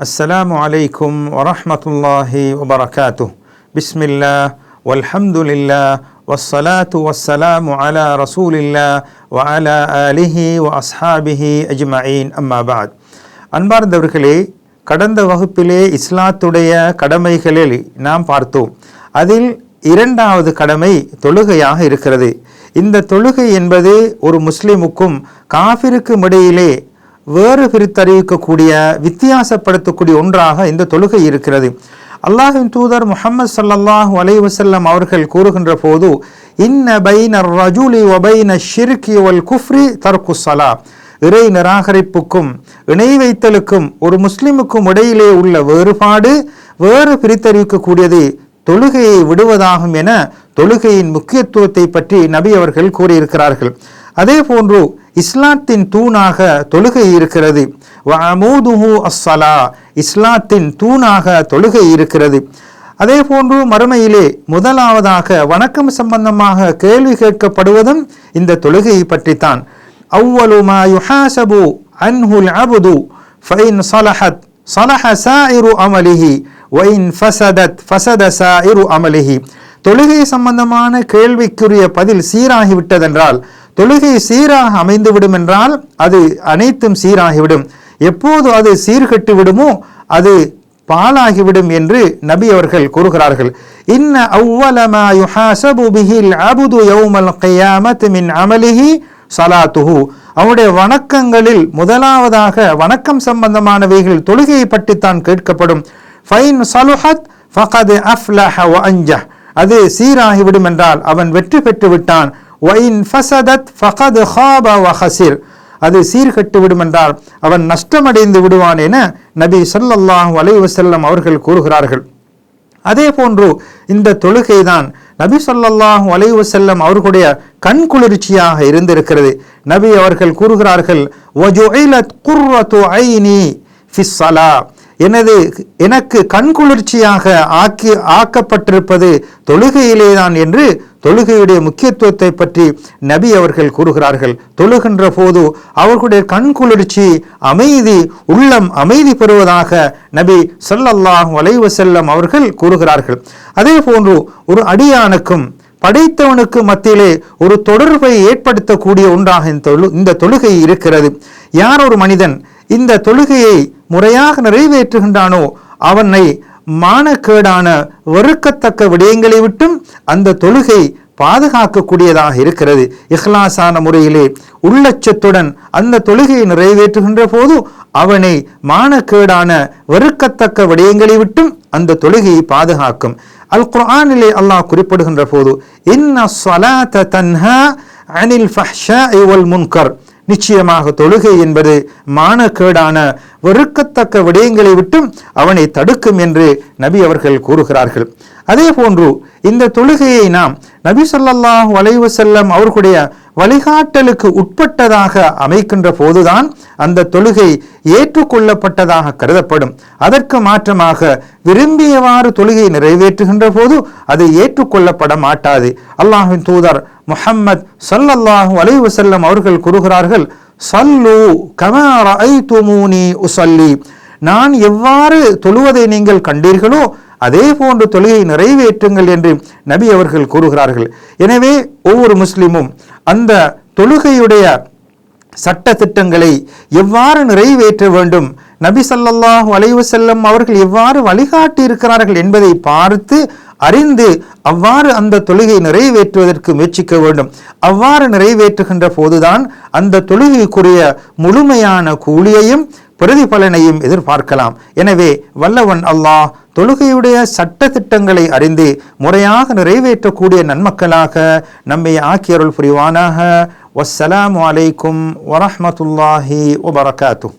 السلام عليكم ورحمة الله وبركاته بسم الله والحمد لله والصلاة والسلام على رسول الله وعلى آله وأصحابه أجمعين أما بعد அன்பார்ந்தவர்களே கடந்த வகுப்பிலே இஸ்லாத்துடைய கடமைகளில் நாம் பார்த்தோம் அதில் இரண்டாவது கடமை தொழுகையாக இருக்கிறது இந்த தொழுகை என்பது ஒரு முஸ்லிமுக்கும் காஃபிருக்கும் இடையிலே வேறு பிரித்தறிவிக்கக்கூடிய வித்தியாசப்படுத்தக்கூடிய ஒன்றாக இந்த தொழுகை இருக்கிறது. அல்லாஹின் தூதர் முஹம்மது ஸல்லல்லாஹு அலை வசல்லம் அவர்கள் கூறுகின்ற போது இன்ன பைன ரஜுலி வபைன ஷிர்கி குஃப்ரி தர்கு ஸலா. இறை நிராகரிப்புக்கும் இணை வைத்தலுக்கும் ஒரு முஸ்லிமுக்கும் இடையிலே உள்ள வேறுபாடு வேறு பிரித்தறிவிக்கக்கூடியது தொழுகையை விடுவதாகும் என தொழுகையின் முக்கியத்துவத்தை பற்றி நபி அவர்கள் கூறியிருக்கிறார்கள். அதே போன்று இஸ்லாத்தின் தூணாக தொழுகை இருக்கிறது. வஅமூதுஹு அஸ்ஸலா. இஸ்லாத்தின் தூணாக தொழுகை இருக்கிறது. அதே போன்று மறுமையிலே முதலாவதாக வணக்கம் சம்பந்தமாக கேள்வி கேட்கப்படுவதும் இந்த தொழுகையை பற்றித்தான். அவ்வளு யுஹாசபு அன்ஹுல் அபுது ஃபைன் சலஹத் சலஹ சாயிரு அமலிஹி ஒயின் ஃபசதத் ஃபசத சாயிரு அமலிஹி. தொழுகை சம்பந்தமான கேள்விக்குரிய பதில் சீராகிவிட்டதென்றால் தொழுகை சீராக அமைந்துவிடும் என்றால் அது அனைத்தும் சீராகிவிடும். எப்போது அது சீர்கட்டு விடுமோ அது பாலாகிவிடும் என்று நபி அவர்கள் கூறுகிறார்கள். இன்ன அவ்வலமா யுஹாசபு பிஹில் அபுது யௌமல் கியாமத் மின் அமலிஹி சலாத்துஹு. அவனுடைய வணக்கங்களில் முதலாவதாக வணக்கம் சம்பந்தமானவைகள் தொழுகையை பற்றித்தான் கேட்கப்படும். ஃபைன் சலுஹத் ஃபகது அஃப்லஹ வ அஞ்சஹ். அது சீராகிவிடும் என்றால் அவன் வெற்றி பெற்று விட்டான் ஒயின் ஃபசதத் ஃபகது ஹாப அது சீர்கட்டு விடுமென்றால் அவன் நஷ்டமடைந்து விடுவான் என நபி ஸல்லல்லாஹு அலைஹி அவர்கள் கூறுகிறார்கள். அதே போன்று இந்த தொழுகைதான் நபி ஸல்லல்லாஹு அலைஹி செல்லம் அவர்களுடைய கண் குளிர்ச்சியாக இருந்திருக்கிறது. நபி அவர்கள் கூறுகிறார்கள் எனது எனக்கு கண் குளிர்ச்சியாக ஆக்கி ஆக்கப்பட்டிருப்பது தொழுகையிலேதான் என்று தொழுகையுடைய முக்கியத்துவத்தை பற்றி நபி அவர்கள் கூறுகிறார்கள். தொழுகின்ற போது அவர்களுடைய கண் குளிர்ச்சி அமைதி உள்ளம் அமைதி பெறுவதாக நபி சொல்லல்லாஹ் வளைவு செல்லம் அவர்கள் கூறுகிறார்கள். அதே போன்று ஒரு அடியானுக்கும் படைத்தவனுக்கு மத்தியிலே ஒரு தொடர்பை ஏற்படுத்தக்கூடிய ஒன்றாக இந்த தொழு இந்த தொழுகை இருக்கிறது. யார் ஒரு மனிதன் இந்த தொழுகையை முறையாக நிறைவேற்றுகின்றானோ அவனை மானக்கேடான வெறுக்கத்தக்க விடயங்களை விட்டும் அந்த தொழுகை பாதுகாக்கக்கூடியதாக இருக்கிறது. இஹ்லாசான முறையிலே உள்ளச்சத்துடன் அந்த தொழுகையை நிறைவேற்றுகின்ற போது அவனை மானக்கேடான வெறுக்கத்தக்க விடயங்களை விட்டும் அந்த தொழுகையை பாதுகாக்கும். அல் குர்ஆனிலே அல்லாஹ் குறிப்பிடுகின்ற போது இன்ன தன்ஹா அனில் ஃபஹ்ஷாஇ முன்கர். நிச்சயமாக தொழுகை என்பது மானக்கேடான வெறுக்கத்தக்க விடயங்களை விட்டும் அவனை தடுக்கும் என்று நபி அவர்கள் கூறுகிறார்கள். அதே போன்று இந்த தொழுகையை நாம் நபி ஸல்லல்லாஹு வளைவு செல்லம் அவர்களுடைய வழிகாட்டலுக்கு உட்பட்டதாக அமைக்கின்ற போதுதான் அந்த தொழுகை ஏற்றுக்கொள்ளப்பட்டதாக கருதப்படும். அதற்கு மாற்றமாக விரும்பியவாறு தொழுகை நிறைவேற்றுகின்ற போது அது ஏற்றுக்கொள்ளப்பட மாட்டாது. அல்லாஹின் தூதர் முஹம்மத் ஸல்லல்லாஹு வளைவு செல்லம் அவர்கள் கூறுகிறார்கள் சல்லு கமா ரஅய்துமூனி உஸல்லி. நான் எவ்வாறு தொழுவதை நீங்கள் கண்டீர்களோ அதே போன்று தொழுகை நிறைவேற்றுங்கள் என்று நபி அவர்கள் கூறுகிறார்கள். எனவே ஒவ்வொரு முஸ்லிமும் அந்த தொழுகையுடைய சட்ட திட்டங்களை எவ்வாறு நிறைவேற்ற வேண்டும்? நபி ஸல்லல்லாஹு வளைவு செல்லும் அவர்கள் எவ்வாறு வழிகாட்டி இருக்கிறார்கள் என்பதை பார்த்து அறிந்து அவ்வாறு அந்த தொழுகை நிறைவேற்றுவதற்கு முயற்சிக்க வேண்டும். அவ்வாறு நிறைவேற்றுகின்ற போதுதான் அந்த தொழுகைக்குரிய முழுமையான கூலியையும் பிரதிபலனையும் எதிர்பார்க்கலாம். எனவே வல்லவன் அல்லாஹ் தொழுகையுடைய சட்ட திட்டங்களை அறிந்து முறையாக நிறைவேற்றக்கூடிய நன்மக்களாக நம்மை ஆக்கியருள் புரிவானாக. வசலாம் அலைக்கும் வரமத்துல்லாஹி வபரகாத்துஹ்.